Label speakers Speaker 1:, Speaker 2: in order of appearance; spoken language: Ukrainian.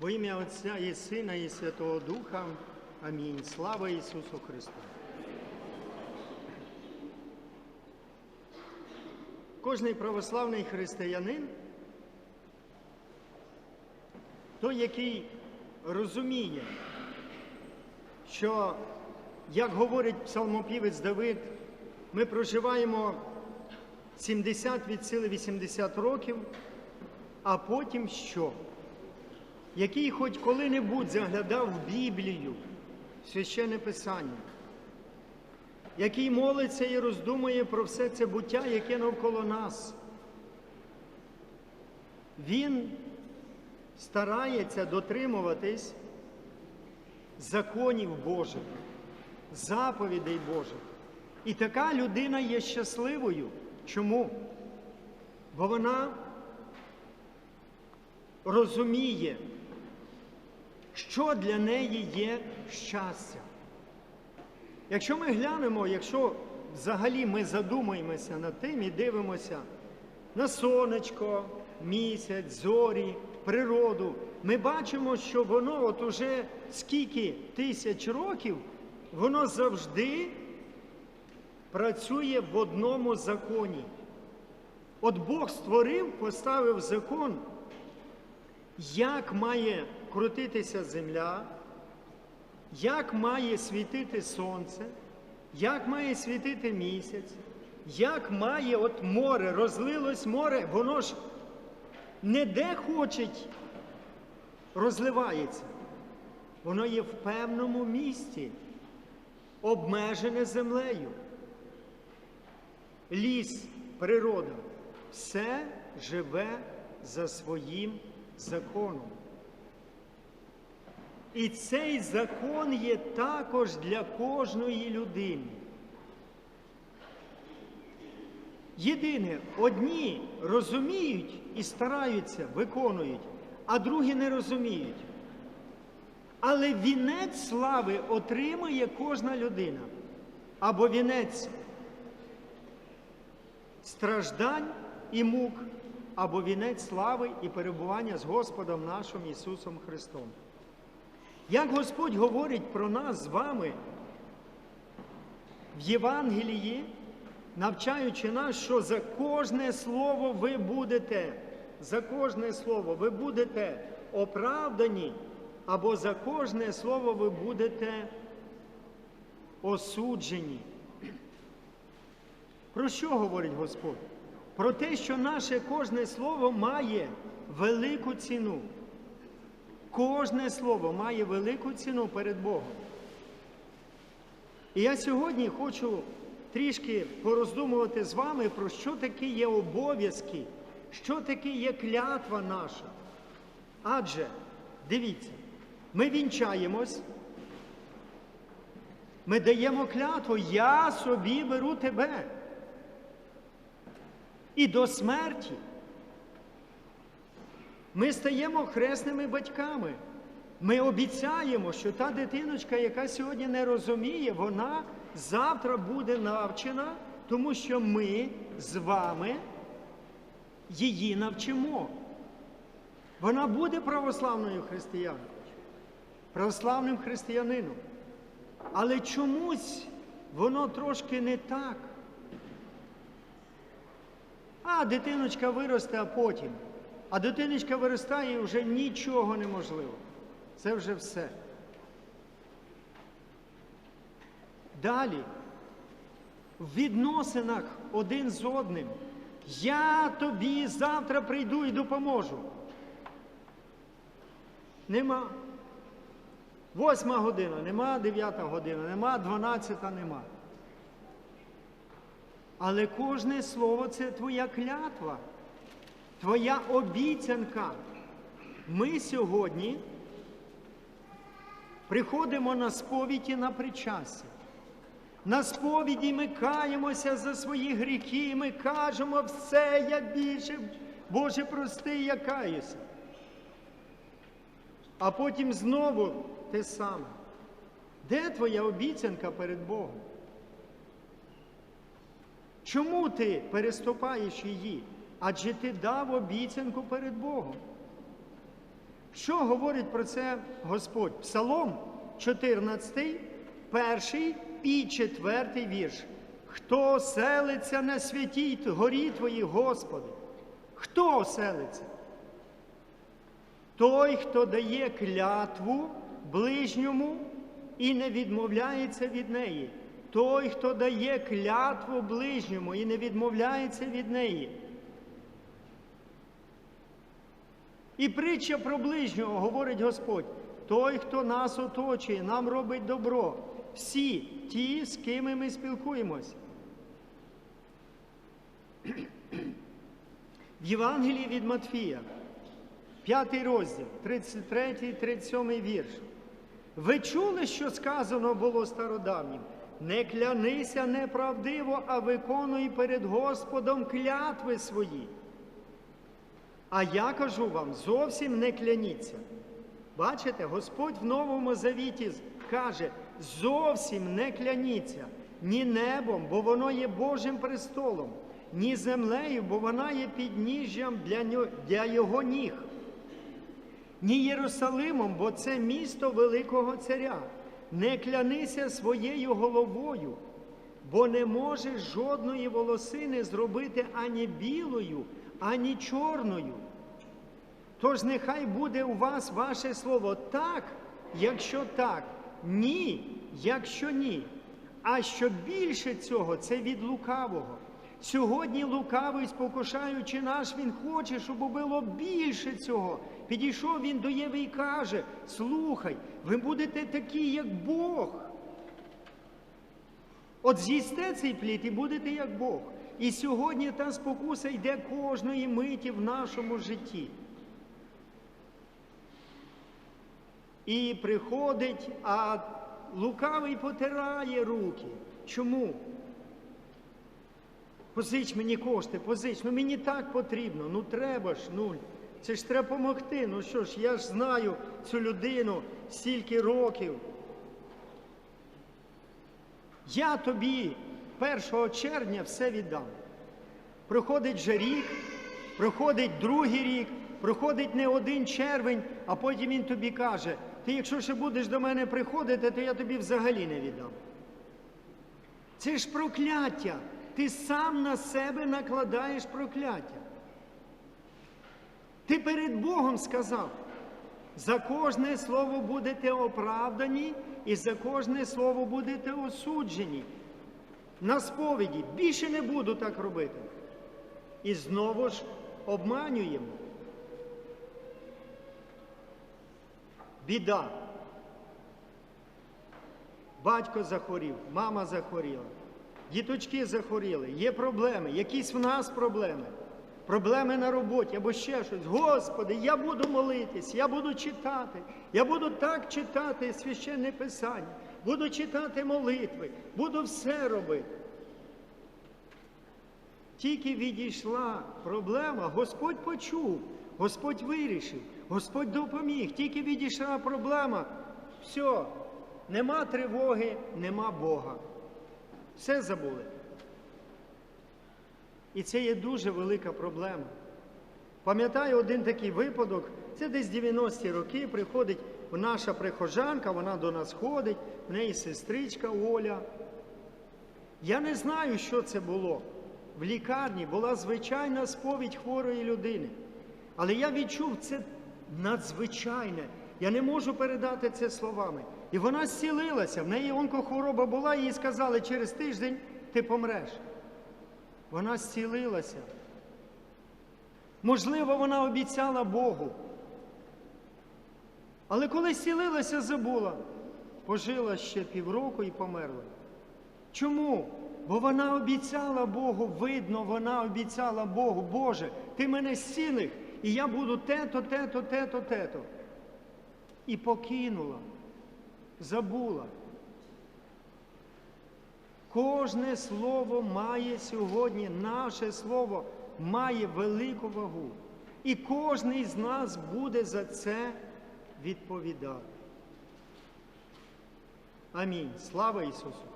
Speaker 1: Во ім'я Отця і Сина, і Святого Духа. Амінь. Слава Ісусу Христу. Кожний православний християнин, той, який розуміє, що, як говорить псалмопівець Давид, ми проживаємо 70 від сили 80 років, а потім що? Який хоч коли-небудь заглядав в Біблію, священне Писання, який молиться і роздумує про все це буття, яке навколо нас, він старається дотримуватись законів Божих, заповідей Божих. І така людина є щасливою. Чому? Бо вона розуміє, що для неї є щастя. Якщо ми глянемо, якщо взагалі ми задумаємося над тим і дивимося на сонечко, місяць, зорі, природу, ми бачимо, що воно от уже скільки тисяч років, воно завжди працює в одному законі. От Бог створив, поставив закон, як має крутитися земля, як має світити сонце, як має світити місяць, як має от море, розлилось море, воно ж не де хоче розливається. Воно є в певному місці, обмежене землею. Ліс, природа, все живе за своїм законом. І цей закон є також для кожної людини. Єдине, одні розуміють і стараються, виконують, а другі не розуміють. Але вінець слави отримує кожна людина. Або вінець страждань і мук, або вінець слави і перебування з Господом нашим Ісусом Христом. Як Господь говорить про нас з вами в Євангелії, навчаючи нас, що за кожне слово ви будете, за кожне слово ви будете оправдані, або за кожне слово ви будете осуджені. Про що говорить Господь? Про те, що наше кожне слово має велику ціну. Кожне слово має велику ціну перед Богом. І я сьогодні хочу трішки пороздумувати з вами, про що таке є обов'язки, що таке є клятва наша. Адже, дивіться, ми вінчаємось, ми даємо клятву, я собі беру тебе. І до смерті. Ми стаємо хресними батьками. Ми обіцяємо, що та дитиночка, яка сьогодні не розуміє, вона завтра буде навчена, тому що ми з вами її навчимо. Вона буде православною християнкою, православним християнином. Але чомусь воно трошки не так. А дитиночка виросте, а потім. А дитиночка виростає і вже нічого неможливо. Це вже все. Далі, в відносинах один з одним. Я тобі завтра прийду і допоможу. Нема. Восьма година нема, дев'ята година нема, дванадцята нема. Але кожне слово це твоя клятва, твоя обіцянка. Ми сьогодні приходимо на сповіді на причастя. На сповіді ми каємося за свої гріхи, ми кажемо все, я більше, Боже, прости, я каюся. А потім знову те саме. Де твоя обіцянка перед Богом? Чому ти переступаєш її? Адже ти дав обіцянку перед Богом. Що говорить про це Господь? Псалом 14, перший і четвертий вірш. Хто оселиться на святій горі Твоїй, Господи? Хто оселиться? Той, хто дає клятву ближньому і не відмовляється від неї. Той, хто дає клятву ближньому і не відмовляється від неї. І притча про ближнього говорить Господь, той, хто нас оточує, нам робить добро. Всі ті, з ким ми спілкуємось. В Євангелії від Матфія, 5 розділ, 33, 37 вірш. Ви чули, що сказано було стародавнім? Не клянися неправдиво, а виконуй перед Господом клятви свої. А я кажу вам, зовсім не кляніться. Бачите, Господь в Новому Завіті каже, зовсім не кляніться ні небом, бо воно є Божим престолом, ні землею, бо вона є підніжжям для, для його ніг, ні Єрусалимом, бо це місто Великого Царя. Не клянися своєю головою, бо не можеш жодної волосини зробити ані білою, ані чорною. Тож нехай буде у вас ваше слово так, якщо так, ні, якщо ні. А що більше цього, це від лукавого. Сьогодні лукавий, спокушаючи наш, він хоче, щоб було більше цього. Підійшов він до Єви і каже: слухай, ви будете такі, як Бог. От з'їсте цей плід і будете як Бог. І сьогодні та спокуса йде кожної миті в нашому житті. І приходить, а лукавий потирає руки. Чому? Позич мені кошти, позич, ну мені так потрібно, ну треба ж, ну це ж треба допомогти. Ну що ж, я ж знаю цю людину стільки років. Я тобі 1 червня все віддам. Проходить же рік, проходить другий рік, проходить не один червень, а потім він тобі каже: ти, якщо ще будеш до мене приходити, то я тобі взагалі не віддам. Це ж прокляття. Ти сам на себе накладаєш прокляття. Ти перед Богом сказав, за кожне слово будете оправдані, і за кожне слово будете осуджені. На сповіді більше не буду так робити. І знову ж обманюємо. Біда. Батько захворів, мама захворіла, діточки захворіли, є проблеми, якісь в нас проблеми, проблеми на роботі або ще щось. Господи, я буду молитись, я буду читати, я буду так читати священне писання, буду читати молитви, буду все робити. Тільки відійшла проблема, Господь почув, Господь вирішив, Господь допоміг. Тільки відійшла проблема, все, нема тривоги, нема Бога. Все забули. І це є дуже велика проблема. Пам'ятаю один такий випадок, це десь 90-ті роки приходить наша прихожанка, вона до нас ходить, в неї сестричка Оля. Я не знаю, що це було. В лікарні була звичайна сповідь хворої людини. Але я відчув це надзвичайне. Я не можу передати це словами. І вона зцілилася. В неї онкохвороба була, їй сказали, через тиждень ти помреш. Вона зцілилася. Можливо, вона обіцяла Богу. Але коли зцілилася, забула, пожила ще півроку і померла. Чому? Бо вона обіцяла Богу, видно, вона обіцяла Богу, Боже, ти мене зцілих, і я буду те-то, те-то, те-то, те-то. І покинула, забула. Кожне слово має сьогодні, наше слово має велику вагу. І кожен з нас буде за це відповідати. Амінь. Слава Ісусу!